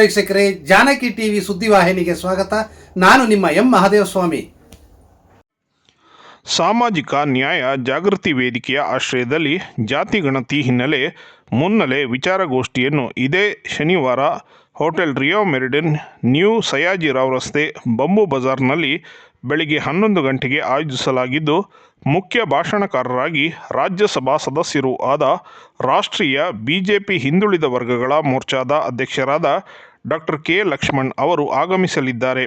ವೀಕ್ಷಕರೇ, ಜಾನಕಿ ಟಿವಿ ಸುದ್ದಿವಾಹಿನಿಗೆ ಸ್ವಾಗತ. ನಾನು ನಿಮ್ಮ ಎಂ ಮಹಾದೇವಸ್ವಾಮಿ. ಸಾಮಾಜಿಕ ನ್ಯಾಯ ಜಾಗೃತಿ ವೇದಿಕೆಯ ಆಶ್ರಯದಲ್ಲಿ ಜಾತಿ ಗಣತಿ ಹಿನ್ನೆಲೆ ಮುನ್ನೆಲೆ ವಿಚಾರಗೋಷ್ಠಿಯನ್ನು ಇದೇ ಶನಿವಾರ hotel Rio Meridien new Sayajirao ರಸ್ತೆ ಬಂಬು ಬಜಾರ್ನಲ್ಲಿ ಬೆಳಿಗ್ಗೆ ಹನ್ನೊಂದು ಗಂಟೆಗೆ ಆಯೋಜಿಸಲಾಗಿದ್ದು, ಮುಖ್ಯ ಭಾಷಣಕಾರರಾಗಿ ರಾಜ್ಯಸಭಾ ಸದಸ್ಯರೂ ಆದ ರಾಷ್ಟ್ರೀಯ ಬಿಜೆಪಿ ಹಿಂದುಳಿದ ವರ್ಗಗಳ ಮೋರ್ಚಾದ ಅಧ್ಯಕ್ಷರಾದ ಡಾಕ್ಟರ್ ಕೆ ಲಕ್ಷ್ಮಣ್ ಅವರು ಆಗಮಿಸಲಿದ್ದಾರೆ.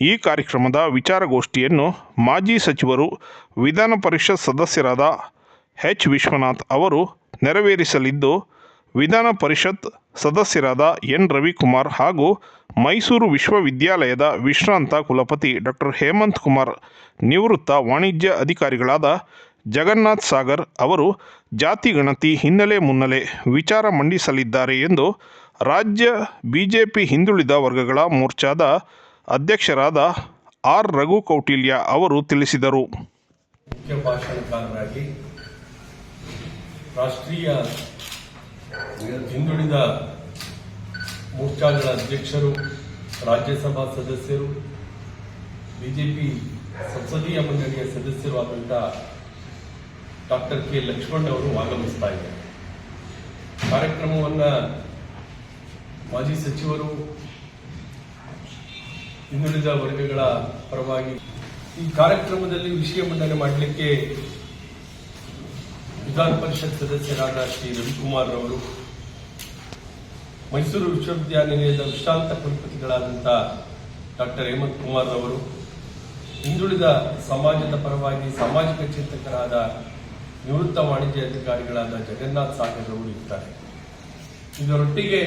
ಈ ಕಾರ್ಯಕ್ರಮದ ವಿಚಾರಗೋಷ್ಠಿಯನ್ನು ಮಾಜಿ ಸಚಿವರು, ವಿಧಾನ ಪರಿಷತ್ ಸದಸ್ಯರಾದ ಎಚ್. ವಿಶ್ವನಾಥ್ ಅವರು ನೆರವೇರಿಸಲಿದ್ದು, ವಿಧಾನ ಪರಿಷತ್ ಸದಸ್ಯರಾದ ಎನ್. ರವಿಕುಮಾರ್ ಹಾಗೂ ಮೈಸೂರು ವಿಶ್ವವಿದ್ಯಾಲಯದ ವಿಶ್ರಾಂತ ಕುಲಪತಿ ಡಾಕ್ಟರ್ ಹೇಮಂತ್ ಕುಮಾರ್, ನಿವೃತ್ತ ವಾಣಿಜ್ಯ ಅಧಿಕಾರಿಗಳಾದ ಜಗನ್ನಾಥ್ ಸಾಗರ್ ಅವರು ಜಾತಿ ಗಣತಿ ಹಿನ್ನೆಲೆ ಮುನ್ನೆಲೆ ವಿಚಾರ ಮಂಡಿಸಲಿದ್ದಾರೆ ಎಂದು ರಾಜ್ಯ ಬಿಜೆಪಿ ಹಿಂದುಳಿದ ವರ್ಗಗಳ ಮೋರ್ಚಾದ ಅಧ್ಯಕ್ಷರಾದ ಆರ್ ರಘು ಕೌಟಿಲ್ಯ ಅವರು ತಿಳಿಸಿದರು. ರಾಷ್ಟ್ರೀಯ ಹಿಂದುಳಿದ ಮೋರ್ಚಾಗಳ ಅಧ್ಯಕ್ಷರು, ರಾಜ್ಯಸಭಾ ಸದಸ್ಯರು, ಬಿಜೆಪಿ ಸಂಸದೀಯ ಮಂಡಳಿಯ ಸದಸ್ಯರು ಆದಂಥ ಡಾಕ್ಟರ್ ಕೆ ಲಕ್ಷ್ಮಣ್ ಅವರು ಆಗಮಿಸ್ತಾ ಇದ್ದಾರೆ. ಕಾರ್ಯಕ್ರಮವನ್ನು ಮಾಜಿ ಸಚಿವರು ಹಿಂದುಳಿದ ವರ್ಗಗಳ ಪರವಾಗಿ ಈ ಕಾರ್ಯಕ್ರಮದಲ್ಲಿ ವಿಷಯ ಮಂಡನೆ ಮಾಡಲಿಕ್ಕೆ ವಿಧಾನ ಪರಿಷತ್ ಸದಸ್ಯರಾದ ಶ್ರೀ ರವಿಕುಮಾರ್ ಅವರು ಮೈಸೂರು ವಿಶ್ವವಿದ್ಯಾನಿಲಯದ ವಿಶ್ರಾಂತ ಕುಲಪತಿಗಳಾದಂಥ ಡಾಕ್ಟರ್ ಹೇಮಂತ್ ಕುಮಾರ್ ಅವರು ಹಿಂದುಳಿದ ಸಮಾಜದ ಪರವಾಗಿ ಸಾಮಾಜಿಕ ಚಿಂತಕರಾದ ನಿವೃತ್ತ ವಾಣಿಜ್ಯ ಅಧಿಕಾರಿಗಳಾದ ಜಗನ್ನಾಥ್ ಸಾಗರ್ ಅವರು ಇರ್ತಾರೆ. ಇದರೊಟ್ಟಿಗೆ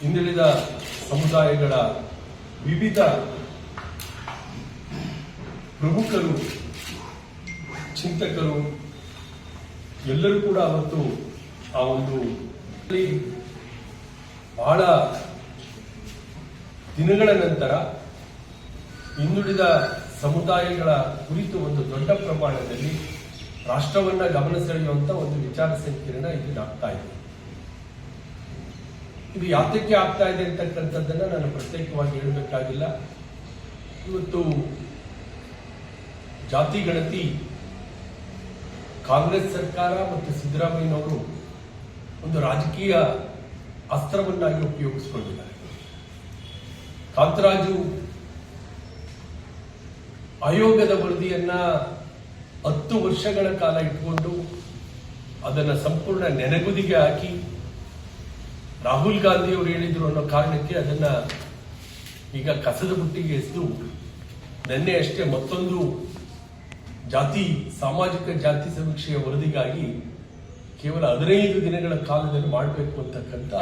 ಹಿಂದುಳಿದ ಸಮುದಾಯಗಳ ವಿವಿಧ ಪ್ರಮುಖರು, ಚಿಂತಕರು, ಎಲ್ಲರೂ ಕೂಡ ಅವತ್ತು ಆ ಒಂದು ಬಹಳ ದಿನಗಳ ನಂತರ ಹಿಂದುಳಿದ ಸಮುದಾಯಗಳ ಕುರಿತು ಒಂದು ದೊಡ್ಡ ಪ್ರಮಾಣದಲ್ಲಿ ರಾಷ್ಟ್ರವನ್ನ ಗಮನ ಸೆಳೆಯುವಂತ ಒಂದು ವಿಚಾರ ಸಂಕಿರಣ ಇಲ್ಲಿ ಆಗ್ತಾ ಇದೆ. ಇದು ಯಾತಕ್ಕೆ ಆಗ್ತಾ ಇದೆ ಅಂತಕ್ಕಂಥದ್ದನ್ನು ನಾನು ಪ್ರತ್ಯೇಕವಾಗಿ ಹೇಳಬೇಕಾಗಿಲ್ಲ. ಇವತ್ತು ಜಾತಿ, ಗಣತಿ, ಕಾಂಗ್ರೆಸ್ ಸರ್ಕಾರ ಮತ್ತು ಸಿದ್ದರಾಮಯ್ಯನವರು ಒಂದು ರಾಜಕೀಯ ಅಸ್ತ್ರವನ್ನಾಗಿ ಉಪಯೋಗಿಸಿಕೊಂಡಿದ್ದಾರೆ. ಕಾಂತರಾಜು ಆಯೋಗದ ವರದಿಯನ್ನ ಹತ್ತು ವರ್ಷಗಳ ಕಾಲ ಇಟ್ಕೊಂಡು ಅದನ್ನು ಸಂಪೂರ್ಣ ನೆನಗುದಿಗೆ ಹಾಕಿ ರಾಹುಲ್ ಗಾಂಧಿ ಅವರು ಹೇಳಿದ್ರು ಅನ್ನೋ ಕಾರಣಕ್ಕೆ ಅದನ್ನ ಈಗ ಕಸದ ಬುಟ್ಟಿಗೆ ಎಸೆದು ನಿನ್ನೆ ಅಷ್ಟೇ ಮತ್ತೊಂದು ಜಾತಿ, ಸಾಮಾಜಿಕ ಜಾತಿ ಸಮೀಕ್ಷೆಯ ವರದಿಗಾಗಿ ಕೇವಲ ಹದಿನೈದು ದಿನಗಳ ಕಾಲದಲ್ಲಿ ಮಾಡಬೇಕು ಅಂತಕ್ಕಂಥ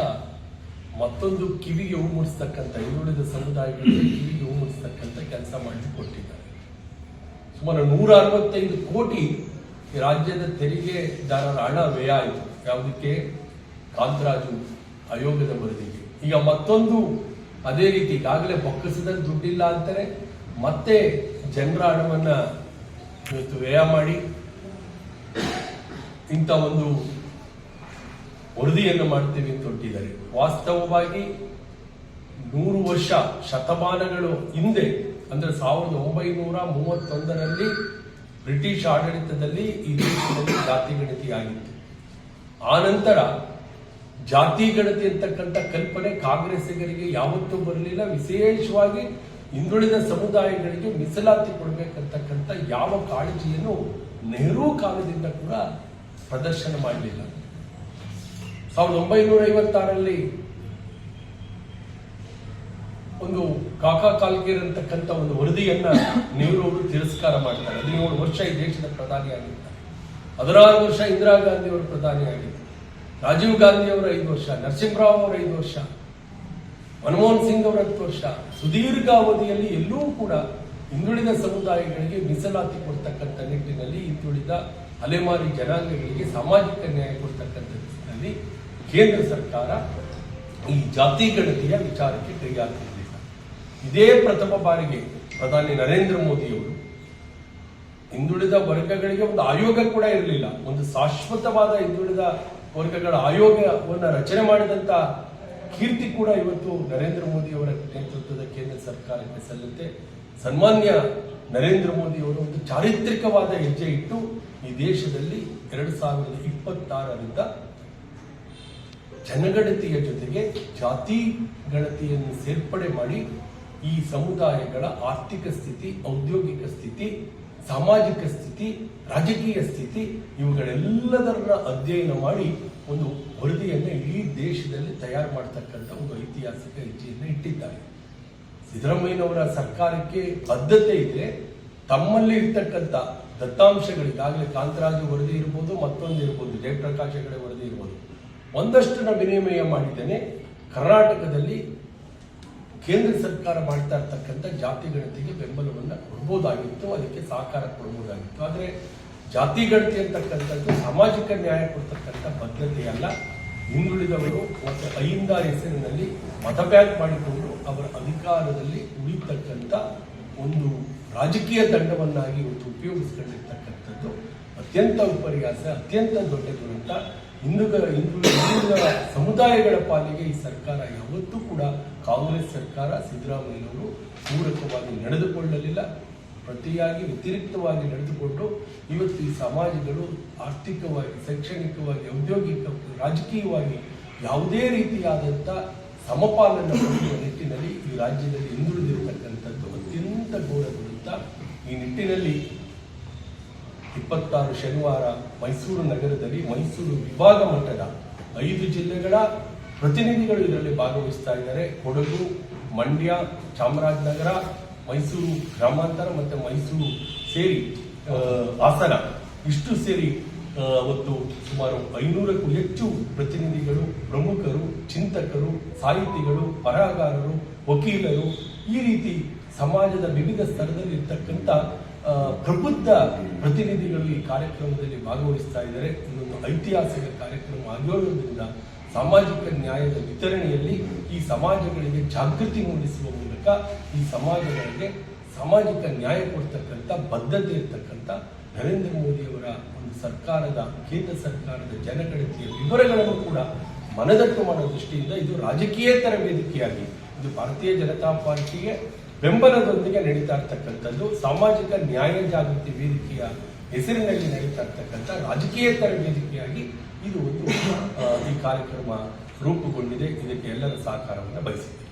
ಮತ್ತೊಂದು ಕಿವಿಗೆ ಹೂ ಮೂಡಿಸ್ತಕ್ಕಂಥ, ಹಿಂದುಳಿದ ಸಮುದಾಯಗಳಿಗೆ ಕಿವಿಗೆ ಹೂ ಮೂಡಿಸ್ತಕ್ಕಂಥ ಕೆಲಸ ಮಾಡಿಕೊಟ್ಟಿದ್ದಾರೆ. ಸುಮಾರು ನೂರ ಅರವತ್ತೈದು ಕೋಟಿ ರಾಜ್ಯದ ತೆರಿಗೆದಾರರ ಹಣ ವ್ಯಯ ಆಯಿತು. ಯಾವುದಕ್ಕೆ? ಕಾಂತರಾಜು ಆಯೋಗದ ವರದಿಗೆ ಈಗ ಮತ್ತೊಂದು ಅದೇ ರೀತಿ ಈಗಾಗಲೇ ಬೊಕ್ಕಸದಲ್ಲಿ ದುಡ್ಡಿಲ್ಲ ಅಂತಾರೆ, ಮತ್ತೆ ಜನರ ಹಣವನ್ನ ಇವತ್ತು ವ್ಯಯ ಮಾಡಿ ಇಂಥ ಒಂದು ವರದಿಯನ್ನು ಮಾಡ್ತೀವಿ ಅಂತ ಹೊಟ್ಟಿದ್ದಾರೆ ವಾಸ್ತವವಾಗಿ ನೂರು ವರ್ಷ ಶತಮಾನಗಳು ಹಿಂದೆ, ಅಂದ್ರೆ ಸಾವಿರದ ಒಂಬೈನೂರ ಮೂವತ್ತೊಂದರಲ್ಲಿ ಬ್ರಿಟಿಷ್ ಆಡಳಿತದಲ್ಲಿ ಈ ದೇಶದಲ್ಲಿ ಜಾತಿ ಗಣತಿ ಆಗಿತ್ತು ಆನಂತರ ನಂತರ ಜಾತಿ ಗಣತಿ ಅಂತಕ್ಕಂಥ ಕಲ್ಪನೆ ಕಾಂಗ್ರೆಸ್ಸಿಗರಿಗೆ ಯಾವತ್ತೂ ಬರಲಿಲ್ಲ. ವಿಶೇಷವಾಗಿ ಹಿಂದುಳಿದ ಸಮುದಾಯಗಳಿಗೆ ಮೀಸಲಾತಿ ಕೊಡಬೇಕಂತಕ್ಕಂಥ ಯಾವ ಕಾಳಜಿಯನ್ನು ನೆಹರು ಕಾಲದಿಂದ ಕೂಡ ಪ್ರದರ್ಶನ ಮಾಡಲಿಲ್ಲ. ಸಾವಿರದ ಒಂಬೈನೂರ ಐವತ್ತಾರರಲ್ಲಿ ಒಂದು ಕಾಕಾ ಕಾಲ್ಕೇರ್ ಅಂತಕ್ಕಂಥ ಒಂದು ವರದಿಯನ್ನ ನೆಹರು ಅವರು ತಿರಸ್ಕಾರ ಮಾಡ್ತಾರೆ. ಹದಿನೇಳು ವರ್ಷ ಈ ದೇಶದ ಪ್ರಧಾನಿ ಆಗಿರ್ತಾರೆ. ಹದಿನಾರು ವರ್ಷ ಇಂದಿರಾ ಗಾಂಧಿ ಅವರು ಪ್ರಧಾನಿ ಆಗಿದ್ದಾರೆ ರಾಜೀವ್ ಗಾಂಧಿ ಅವರ ಐದು ವರ್ಷ ನರಸಿಂಹರಾವ್ ಅವರ ಐದು ವರ್ಷ, ಮನಮೋಹನ್ ಸಿಂಗ್ ಅವರ ಹತ್ತು ವರ್ಷ, ಸುದೀರ್ಘ ಅವಧಿಯಲ್ಲಿ ಎಲ್ಲೂ ಕೂಡ ಹಿಂದುಳಿದ ಸಮುದಾಯಗಳಿಗೆ ಮೀಸಲಾತಿ ಕೊಡ್ತಕ್ಕಂಥ ನಿಟ್ಟಿನಲ್ಲಿ ಹಿಂದುಳಿದ ಅಲೆಮಾರಿ ಜನಾಂಗಗಳಿಗೆ ಸಾಮಾಜಿಕ ನ್ಯಾಯ ಕೊಡ್ತಕ್ಕಂಥ ನಿಟ್ಟಿನಲ್ಲಿ ಕೇಂದ್ರ ಸರ್ಕಾರ ಈ ಜಾತಿ ಗಣತಿಯ ವಿಚಾರಕ್ಕೆ ಕೈ ಇದೇ ಪ್ರಥಮ ಬಾರಿಗೆ ಪ್ರಧಾನಿ ನರೇಂದ್ರ ಮೋದಿಯವರು ಹಿಂದುಳಿದ ವರ್ಗಗಳಿಗೆ ಒಂದು ಆಯೋಗ ಕೂಡ ಇರಲಿಲ್ಲ, ಒಂದು ಶಾಶ್ವತವಾದ ಹಿಂದುಳಿದ ವರ್ಗಗಳ ಆಯೋಗವನ್ನು ರಚನೆ ಮಾಡಿದಂತ ಕೀರ್ತಿ ಕೂಡ ಇವತ್ತು ನರೇಂದ್ರ ಮೋದಿ ಅವರ ನೇತೃತ್ವದ ಕೇಂದ್ರ ಸರ್ಕಾರಕ್ಕೆ ಸಲ್ಲುತ್ತೆ. ಸನ್ಮಾನ್ಯ ನರೇಂದ್ರ ಮೋದಿ ಅವರು ಒಂದು ಚಾರಿತ್ರಿಕವಾದ ಹೆಜ್ಜೆ ಇಟ್ಟು ಈ ದೇಶದಲ್ಲಿ ಎರಡು ಸಾವಿರದ ಇಪ್ಪತ್ತಾರರಿಂದ ಜನಗಣತಿಯ ಜೊತೆಗೆ ಜಾತಿ ಗಣತಿಯನ್ನು ಸೇರ್ಪಡೆ ಮಾಡಿ ಈ ಸಮುದಾಯಗಳ ಆರ್ಥಿಕ ಸ್ಥಿತಿ, ಔದ್ಯೋಗಿಕ ಸ್ಥಿತಿ ಸಾಮಾಜಿಕ ಸ್ಥಿತಿ, ರಾಜಕೀಯ ಸ್ಥಿತಿ ಇವುಗಳೆಲ್ಲದರ ಅಧ್ಯಯನ ಮಾಡಿ ಒಂದು ವರದಿಯನ್ನು ಇಡೀ ದೇಶದಲ್ಲಿ ತಯಾರು ಮಾಡತಕ್ಕಂಥ ಒಂದು ಐತಿಹಾಸಿಕ ಹೆಜ್ಜೆಯನ್ನು ಇಟ್ಟಿದ್ದಾರೆ. ಸಿದ್ದರಾಮಯ್ಯನವರ ಸರ್ಕಾರಕ್ಕೆ ಬದ್ಧತೆ ಇದೆ ತಮ್ಮಲ್ಲಿ ಇರ್ತಕ್ಕಂಥ ದತ್ತಾಂಶಗಳಿಗಾಗಲೇ ಕಾಂತರಾಜು ವರದಿ ಇರ್ಬೋದು, ಮತ್ತೊಂದು ಇರ್ಬೋದು, ಜಯಪ್ರಕಾಶ್ ಹೆಗಡೆ ವರದಿ ಇರ್ಬೋದು. ಒಂದಷ್ಟನ್ನ ವಿನಿಮಯ ಮಾಡಿದ್ದೇನೆ. ಕರ್ನಾಟಕದಲ್ಲಿ ಕೇಂದ್ರ ಸರ್ಕಾರ ಮಾಡ್ತಾ ಇರ್ತಕ್ಕಂಥ ಜಾತಿ ಗಣತಿಗೆ ಬೆಂಬಲವನ್ನು ಕೊಡ್ಬೋದಾಗಿತ್ತು, ಅದಕ್ಕೆ ಸಹಕಾರ ಕೊಡ್ಬೋದಾಗಿತ್ತು. ಆದರೆ ಜಾತಿ ಗಣತಿ ಅಂತಕ್ಕಂಥದ್ದು ಸಾಮಾಜಿಕ ನ್ಯಾಯ ಕೊಡ್ತಕ್ಕಂಥ ಅಲ್ಲ. ಹಿಂದುಳಿದವರು ಮತ್ತು ಅಹಿಂದ ಹೆಸರಿನಲ್ಲಿ ಮತ ಬ್ಯಾಂಕ್ ಮಾಡಿಕೊಂಡು ಅವರ ಅಧಿಕಾರದಲ್ಲಿ ಉಳಿತಕ್ಕಂಥ ಒಂದು ರಾಜಕೀಯ ದಂಡವನ್ನಾಗಿ ಇವತ್ತು ಉಪಯೋಗಿಸ್ಕೊಂಡಿರ್ತಕ್ಕಂಥದ್ದು ಅತ್ಯಂತ ವಿಪರ್ಯಾಸ ಅತ್ಯಂತ ದೊಡ್ಡ ದುರಂತ. ಹಿಂದೂಗಳ ಹಿಂದೂ ಹಿಂದುಳಿದ ಸಮುದಾಯಗಳ ಪಾಲಿಗೆ ಈ ಸರ್ಕಾರ ಯಾವತ್ತೂ ಕೂಡ ಕಾಂಗ್ರೆಸ್ ಸರ್ಕಾರ ಸಿದ್ದರಾಮಯ್ಯನವರು ಪೂರಕವಾಗಿ ನಡೆದುಕೊಳ್ಳಲಿಲ್ಲ, ಪ್ರತಿಯಾಗಿ ವ್ಯತಿರಿಕ್ತವಾಗಿ ನಡೆದುಕೊಂಡು ಇವತ್ತು ಈ ಸಮಾಜಗಳು ಆರ್ಥಿಕವಾಗಿ, ಶೈಕ್ಷಣಿಕವಾಗಿ ಔದ್ಯೋಗಿಕ ರಾಜಕೀಯವಾಗಿ ಯಾವುದೇ ರೀತಿಯಾದಂಥ ಸಮಪಾಲನೆ ಪಡೆಯುವ ನಿಟ್ಟಿನಲ್ಲಿ ಈ ರಾಜ್ಯದಲ್ಲಿ ಹಿಂದುಳಿದಿರತಕ್ಕಂಥದ್ದು ಅತ್ಯಂತ ಘೋರ ದುರಂತ ಈ ನಿಟ್ಟಿನಲ್ಲಿ ಇಪ್ಪತ್ತಾರು ಶನಿವಾರ ಮೈಸೂರು ನಗರದಲ್ಲಿ ಮೈಸೂರು ವಿಭಾಗ ಮಟ್ಟದ ಐದು ಜಿಲ್ಲೆಗಳ ಪ್ರತಿನಿಧಿಗಳು ಇದರಲ್ಲಿ ಭಾಗವಹಿಸ್ತಾ ಇದ್ದಾರೆ. ಕೊಡಗು, ಮಂಡ್ಯ, ಚಾಮರಾಜನಗರ, ಮೈಸೂರು ಗ್ರಾಮಾಂತರ ಮತ್ತು ಮೈಸೂರು ಸೇರಿ ಹಾಸನ ಇಷ್ಟು ಸೇರಿ ಅವತ್ತು ಸುಮಾರು ಐನೂರಕ್ಕೂ ಹೆಚ್ಚು ಪ್ರತಿನಿಧಿಗಳು, ಪ್ರಮುಖರು, ಚಿಂತಕರು, ಸಾಹಿತಿಗಳು, ಬರಹಗಾರರು, ವಕೀಲರು ಈ ರೀತಿ ಸಮಾಜದ ವಿವಿಧ ಸ್ತರದಲ್ಲಿ ಇರ್ತಕ್ಕಂಥ ಪ್ರಬುದ್ಧ ಪ್ರತಿನಿಧಿಗಳು ಈ ಕಾರ್ಯಕ್ರಮದಲ್ಲಿ ಭಾಗವಹಿಸ್ತಾ ಇದ್ದಾರೆ. ಇದೊಂದು ಐತಿಹಾಸಿಕ ಕಾರ್ಯಕ್ರಮ ಆಗಿರೋದ್ರಿಂದ ಸಾಮಾಜಿಕ ನ್ಯಾಯದ ವಿತರಣೆಯಲ್ಲಿ ಈ ಸಮಾಜಗಳಿಗೆ ಜಾಗೃತಿ ಮೂಡಿಸುವ ಮೂಲಕ ಈ ಸಮಾಜಗಳಿಗೆ ಸಾಮಾಜಿಕ ನ್ಯಾಯ ಕೊಡ್ತಕ್ಕಂಥ, ಬದ್ಧತೆ ಇರ್ತಕ್ಕಂಥ ನರೇಂದ್ರ ಮೋದಿಯವರ ಒಂದು ಸರ್ಕಾರದ, ಕೇಂದ್ರ ಸರ್ಕಾರದ ಜನಗಣತಿಯ ವಿವರಗಳನ್ನು ಕೂಡ ಮನದಟ್ಟು ಮಾಡೋ ದೃಷ್ಟಿಯಿಂದ ಇದು ರಾಜಕೀಯೇತರ ವೇದಿಕೆಯಾಗಿ, ಇದು ಭಾರತೀಯ ಜನತಾ ಪಾರ್ಟಿಗೆ ಬೆಂಬಲದೊಂದಿಗೆ ನಡೀತಾ ಇರ್ತಕ್ಕಂಥದ್ದು. ಸಾಮಾಜಿಕ ನ್ಯಾಯ ಜಾಗೃತಿ ವೇದಿಕೆಯ ಹೆಸರಿನಲ್ಲಿ ನಡೀತಾ ಇರ್ತಕ್ಕಂಥ ರಾಜಕೀಯೇತರ ವೇದಿಕೆಯಾಗಿ ಇದು ಒಂದು ಈ ಕಾರ್ಯಕ್ರಮ ರೂಪುಗೊಂಡಿದೆ. ಇದಕ್ಕೆ ಎಲ್ಲರ ಸಹಕಾರವನ್ನು ಬಯಸಿದೆ